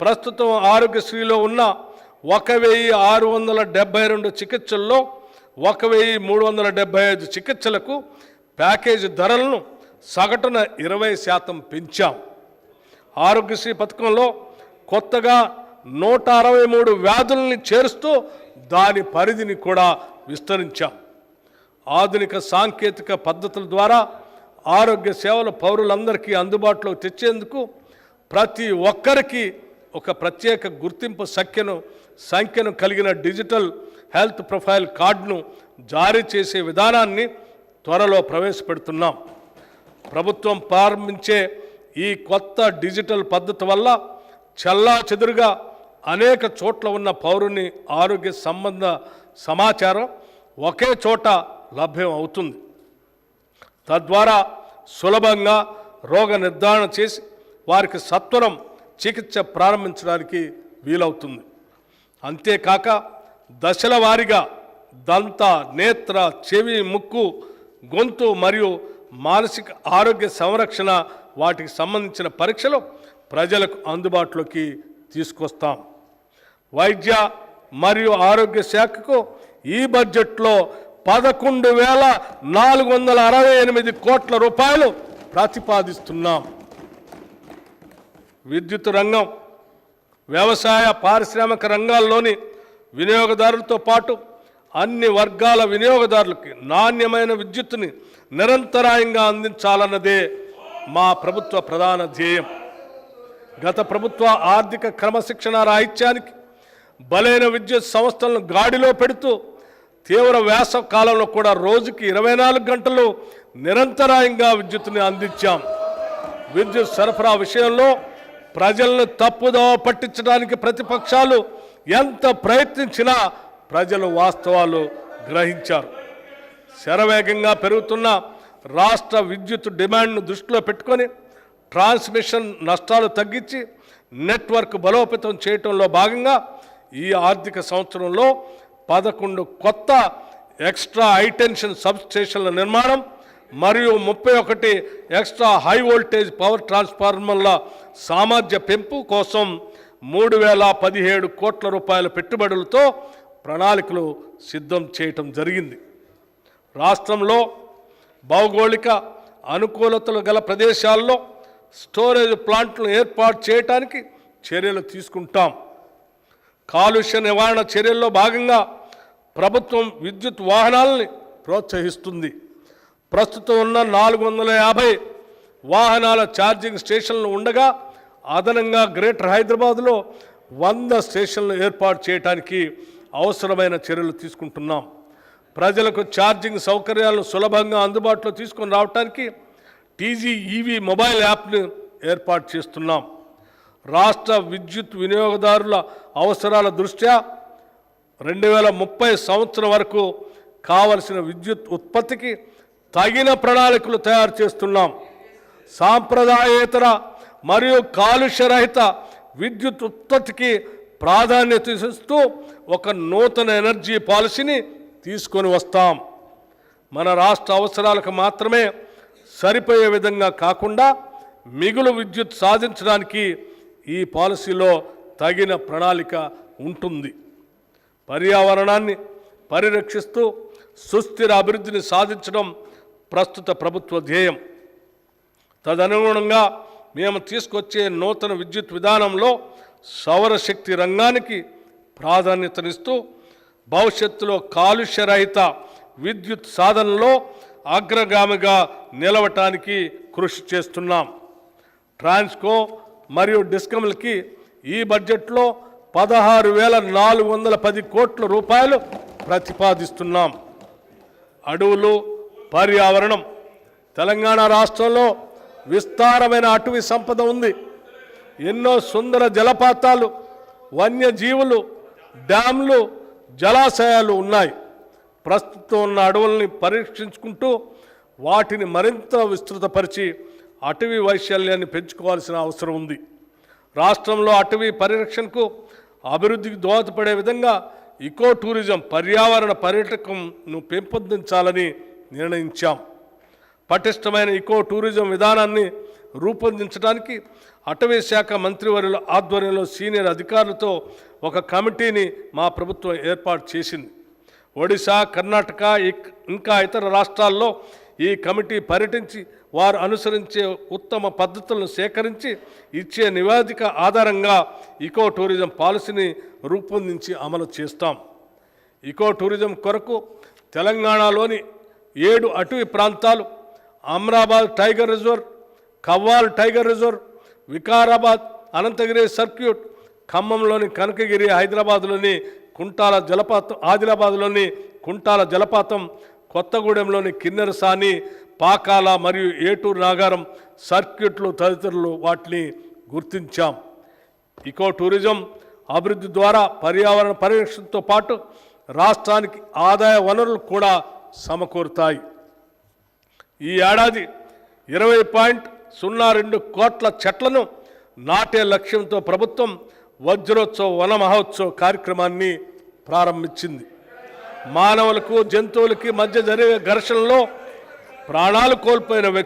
ప్రస్తుతం ఆరోగ్యశ్రీలో ఉన్న ఒక వెయ్యి ఆరు వందల డెబ్బై రెండు చికిత్సల్లో ఒక వెయ్యి మూడు వందల డెబ్బై ఐదు చికిత్సలకు ప్యాకేజీ ధరలను సగటున ఇరవై శాతం పెంచాం. ఆరోగ్యశ్రీ పథకంలో కొత్తగా నూట అరవై మూడు వ్యాధుల్ని చేరుస్తూ దాని పరిధిని కూడా విస్తరించాం. ఆధునిక సాంకేతిక పద్ధతుల ద్వారా ఆరోగ్య సేవలు పౌరులందరికీ అందుబాటులోకి తెచ్చేందుకు ప్రతి ఒక్కరికి ఒక ప్రత్యేక గుర్తింపు సంఖ్యను సంఖ్యను కలిగిన డిజిటల్ హెల్త్ ప్రొఫైల్ కార్డును జారీ చేసే విధానాన్ని త్వరలో ప్రవేశపెడుతున్నాం. ప్రభుత్వం ప్రారంభించే ఈ కొత్త డిజిటల్ పద్ధతి వల్ల చల్లా చెదురుగా అనేక చోట్ల ఉన్న పౌరుని ఆరోగ్య సంబంధ సమాచారం ఒకే చోట లభ్యం అవుతుంది. తద్వారా సులభంగా రోగ నిర్ధారణ చేసి వారికి సత్వరం చికిత్స ప్రారంభించడానికి వీలవుతుంది. అంతేకాక దశల వారీగా దంత నేత్ర చెవి ముక్కు గొంతు మరియు మానసిక ఆరోగ్య సంరక్షణ వాటికి సంబంధించిన పరీక్షలు ప్రజలకు అందుబాటులోకి తీసుకొస్తాం. వైద్య మరియు ఆరోగ్య శాఖకు ఈ బడ్జెట్లో పదకొండు వేల నాలుగు వందల అరవై ఎనిమిది కోట్ల రూపాయలు ప్రతిపాదిస్తున్నాం. విద్యుత్ రంగం వ్యవసాయ పారిశ్రామిక రంగాల్లోని వినియోగదారులతో పాటు అన్ని వర్గాల వినియోగదారులకి నాణ్యమైన విద్యుత్తుని నిరంతరాయంగా అందించాలన్నదే మా ప్రభుత్వ ప్రధాన ధ్యేయం. గత ప్రభుత్వ ఆర్థిక క్రమశిక్షణ రాహిత్యానికి బలైన విద్యుత్ సంస్థలను గాడిలో పెడుతూ తీవ్ర వేసవ కాలంలో కూడా రోజుకి ఇరవై నాలుగు గంటలు నిరంతరాయంగా విద్యుత్తుని అందించాం. విద్యుత్ సరఫరా విషయంలో ప్రజలను తప్పుదోవ పట్టించడానికి ప్రతిపక్షాలు ఎంత ప్రయత్నించినా ప్రజలు వాస్తవాలు గ్రహించారు. శరవేగంగా పెరుగుతున్న రాష్ట్ర విద్యుత్ డిమాండ్ను దృష్టిలో పెట్టుకొని ట్రాన్స్మిషన్ నష్టాలు తగ్గించి నెట్వర్క్ బలోపేతం చేయటంలో భాగంగా ఈ ఆర్థిక సంవత్సరంలో పదకొండు కొత్త ఎక్స్ట్రా హైటెన్షన్ సబ్స్టేషన్ల నిర్మాణం మరియు ముప్పై ఒకటి ఎక్స్ట్రా హై వోల్టేజ్ పవర్ ట్రాన్స్ఫార్మర్ల సామర్థ్య పెంపు కోసం మూడు వేల పదిహేడు కోట్ల రూపాయల పెట్టుబడులతో ప్రణాళికలు సిద్ధం చేయటం జరిగింది. రాష్ట్రంలో భౌగోళిక అనుకూలతలు గల ప్రదేశాల్లో స్టోరేజ్ ప్లాంట్లు ఏర్పాటు చేయటానికి చర్యలు తీసుకుంటాం. కాలుష్య నివారణ చర్యల్లో భాగంగా ప్రభుత్వం విద్యుత్ వాహనాలని ప్రోత్సహిస్తుంది. ప్రస్తుతం ఉన్న నాలుగు వందల యాభై వాహనాల ఛార్జింగ్ స్టేషన్లు ఉండగా అదనంగా గ్రేటర్ హైదరాబాద్లో వంద స్టేషన్లు ఏర్పాటు చేయడానికి అవసరమైన చర్యలు తీసుకుంటున్నాం. ప్రజలకు ఛార్జింగ్ సౌకర్యాలను సులభంగా అందుబాటులో తీసుకొని రావడానికి టీజీ ఈవీ మొబైల్ యాప్ను ఏర్పాటు చేస్తున్నాం. రాష్ట్ర విద్యుత్ వినియోగదారుల అవసరాల దృష్ట్యా రెండు వేల ముప్పై సంవత్సరం వరకు కావలసిన విద్యుత్ ఉత్పత్తికి తగిన ప్రణాళికలు తయారు చేస్తున్నాం. సాంప్రదాయేతర మరియు కాలుష్యరహిత విద్యుత్ ఉత్పత్తికి ప్రాధాన్యత ఇస్తూ ఒక నూతన ఎనర్జీ పాలసీని తీసుకొని వస్తాం. మన రాష్ట్ర అవసరాలకు మాత్రమే సరిపోయే విధంగా కాకుండా మిగులు విద్యుత్ సాధించడానికి ఈ పాలసీలో తగిన ప్రణాళిక ఉంటుంది. పర్యావరణాన్ని పరిరక్షిస్తూ సుస్థిర అభివృద్ధిని సాధించడం ప్రస్తుత ప్రభుత్వ ధ్యేయం. తదనుగుణంగా మేము తీసుకొచ్చే నూతన విద్యుత్ విధానంలో సౌరశక్తి రంగానికి ప్రాధాన్యతనిస్తూ భవిష్యత్తులో కాలుష్యరహిత విద్యుత్ సాధనలో అగ్రగామిగా నిలవటానికి కృషి చేస్తున్నాం. ట్రాన్స్కో మరియు డిస్కమ్లకి ఈ బడ్జెట్లో పదహారు వేల నాలుగు వందల పది కోట్ల రూపాయలు ప్రతిపాదిస్తున్నాం. అడవులు పర్యావరణం. తెలంగాణ రాష్ట్రంలో విస్తారమైన అటవీ సంపద ఉంది. ఎన్నో సుందర జలపాతాలు వన్యజీవులు డ్యామ్లు జలాశయాలు ఉన్నాయి. ప్రస్తుతం ఉన్న అడవుల్ని పరీక్షించుకుంటూ వాటిని మరింత విస్తృతపరిచి అటవీ వైశాల్యాన్ని పెంచుకోవాల్సిన అవసరం ఉంది. రాష్ట్రంలో అటవీ పరిరక్షణకు అభివృద్ధికి దోహదపడే విధంగా ఇకో టూరిజం పర్యావరణ పర్యాటకంను పెంపొందించాలని నిర్ణయించాం. పటిష్టమైన ఇకో టూరిజం విధానాన్ని రూపొందించడానికి అటవీ శాఖ మంత్రివర్యుల ఆధ్వర్యంలో సీనియర్ అధికారులతో ఒక కమిటీని మా ప్రభుత్వం ఏర్పాటు చేసింది. ఒడిశా కర్ణాటక ఇక్- ఇంకా ఇతర రాష్ట్రాల్లో ఈ కమిటీ పర్యటించి వారు అనుసరించే ఉత్తమ పద్ధతులను సేకరించి ఇచ్చే నివేదిక ఆధారంగా ఇకో టూరిజం పాలసీని రూపొందించి అమలు చేస్తాం. ఇకో టూరిజం కొరకు తెలంగాణలోని ఏడు అటవీ ప్రాంతాలు Amrabad tiger reserve Kawal tiger reserve Vikarabad Ananthagiri circuit ఖమ్మంలోని Kanakagiri హైదరాబాద్లోని కుంటాల జలపాతం ఆదిలాబాద్లోని కుంటాల జలపాతం కొత్తగూడెంలోని కిన్నెరసాని పాకాల మరియు ఏటూరు నాగారం సర్క్యూట్లు తదితరులు వాటిని గుర్తించాం. ఇకో టూరిజం అభివృద్ధి ద్వారా పర్యావరణ పరిరక్షణతో పాటు రాష్ట్రానికి ఆదాయ వనరులు కూడా సమకూరుతాయి. ఈ ఏడాది ఇరవై పాయింట్ సున్నా రెండు కోట్ల చెట్లను నాటే లక్ష్యంతో ప్రభుత్వం వజ్రోత్సవ వన మహోత్సవ కార్యక్రమాన్ని ప్రారంభించింది. మానవులకు జంతువులకి మధ్య జరిగే ఘర్షణలో ప్రాణాలు కోల్పోయిన వ్యక్తి